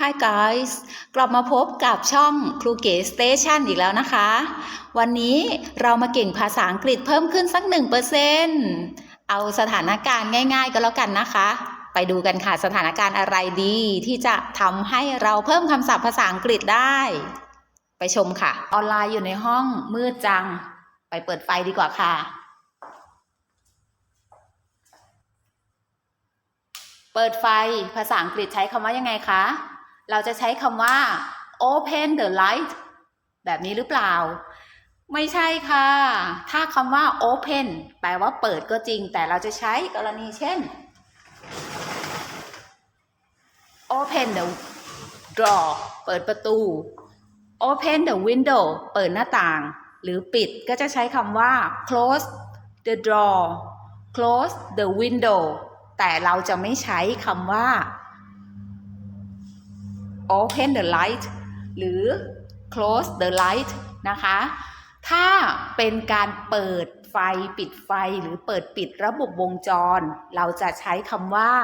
Hi guys กลับมาพบกับช่องครูเก๋สเตชันอีกแล้วนะคะ วันนี้เรามาเก่งภาษาอังกฤษเพิ่มขึ้นสัก 1%เอาสถานการณ์ง่ายๆก็แล้วกันนะคะ ไปดูกันค่ะสถานการณ์อะไรดีที่จะทำให้เราเพิ่มคำศัพท์ภาษาอังกฤษได้ ไปชมค่ะ ออนไลน์อยู่ในห้องมืดจัง ไปเปิดไฟดีกว่าค่ะ เปิดไฟภาษาอังกฤษใช้คำว่ายังไงคะ เราจะใช้คำว่า open the light แบบนี้หรือเปล่า ไม่ใช่ค่ะ ถ้าคำว่า open แปลว่าเปิดก็จริง แต่เราจะใช้กรณีเช่น open the door เปิดประตู open the window เปิดหน้าต่าง หรือปิดก็จะใช้คำว่า close the door close the window แต่เราจะไม่ใช้คำว่า open the light หรือ close the light นะคะ ถ้าเป็นการเปิดไฟปิดไฟหรือเปิดปิดระบบวงจร เราจะใช้คำว่า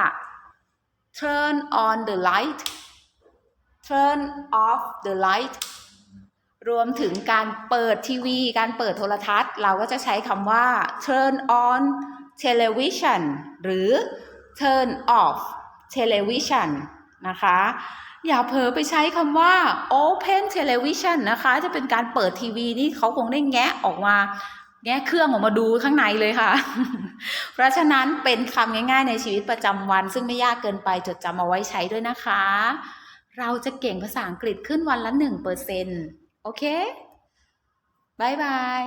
turn on the light turn off the light รวมถึงการเปิดทีวี การเปิดโทรทัศน์ เราก็จะใช้คำว่า turn on television หรือ turn off television นะคะ อย่าเผลอไปใช้คำว่า open television นะคะ จะเป็นการเปิดทีวีนี่เขาคงได้แงะออกมาแงะเครื่องออกมาดูข้างในเลยค่ะ เพราะฉะนั้นเป็นคำง่ายๆในชีวิตประจำวัน ซึ่งไม่ยากเกินไปจดจำเอาไว้ใช้ด้วยนะคะ เราจะเก่งภาษาอังกฤษขึ้นวันละ1%โอเคบายบาย